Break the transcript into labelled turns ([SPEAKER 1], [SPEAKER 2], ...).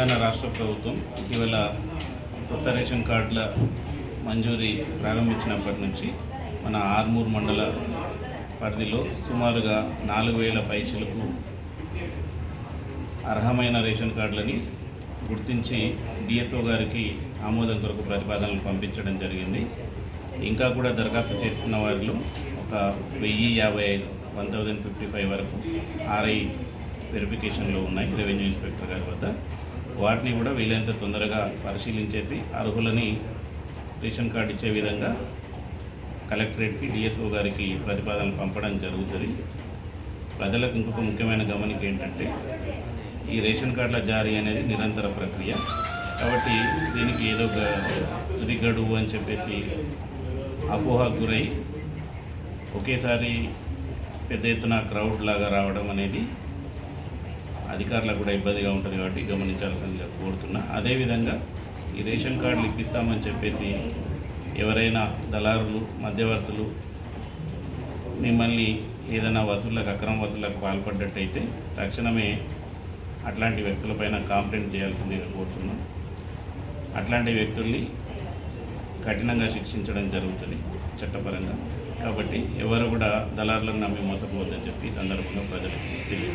[SPEAKER 1] ప్రభుత్వం ఇటీవల కొత్త రేషన్ కార్డుల మంజూరీ ప్రారంభించినప్పటి నుంచి మన ఆర్మూర్ మండల పరిధిలో సుమారుగా నాలుగు వేల పైసలకు అర్హమైన రేషన్ కార్డులని గుర్తించి డిఎస్ఓ గారికి ఆమోదం కొరకు ప్రతిపాదనలు పంపించడం జరిగింది. ఇంకా కూడా దరఖాస్తు చేసుకున్న వారిలో ఒక వెయ్యి యాభై ఐదు వన్ థౌజండ్ ఫిఫ్టీ ఫైవ్ వరకు ఆర్ఐ వెరిఫికేషన్లో ఉన్నాయి రెవెన్యూ ఇన్స్పెక్టర్ గారి వద్ద. వాటిని కూడా వీలైనంత తొందరగా పరిశీలించేసి అర్హులని రేషన్ కార్డు ఇచ్చే విధంగా కలెక్టరేట్కి డిఎస్ఓ గారికి ప్రతిపాదనలు పంపడం జరుగుతుంది. ప్రజలకు ఇంకొక ముఖ్యమైన గమనిక ఏంటంటే ఈ రేషన్ కార్డుల జారీ అనేది నిరంతర ప్రక్రియ. కాబట్టి దీనికి ఏదో ఒక తుది గడువు అని చెప్పేసి అపోహకు గురై ఒకేసారి పెద్ద ఎత్తున క్రౌడ్ లాగా రావడం అనేది అధికారులకు కూడా ఇబ్బందిగా ఉంటుంది కాబట్టి గమనించాల్సిందిగా కోరుతున్నా. అదేవిధంగా ఈ రేషన్ కార్డులు ఇప్పిస్తామని చెప్పేసి ఎవరైనా దళారులు మధ్యవర్తులు మిమ్మల్ని ఏదైనా వసూళ్ళకు అక్రమ వసూళ్ళకు పాల్పడ్డట్టయితే తక్షణమే అట్లాంటి వ్యక్తులపైన కాంప్లైంట్ చేయాల్సిందిగా కోరుతున్నాం. అట్లాంటి వ్యక్తుల్ని కఠినంగా శిక్షించడం జరుగుతుంది చట్టపరంగా. కాబట్టి ఎవరు కూడా దళారులను నమ్మి మోసపోవద్దని చెప్పి ఈ సందర్భంగా ప్రజలకు తెలియదు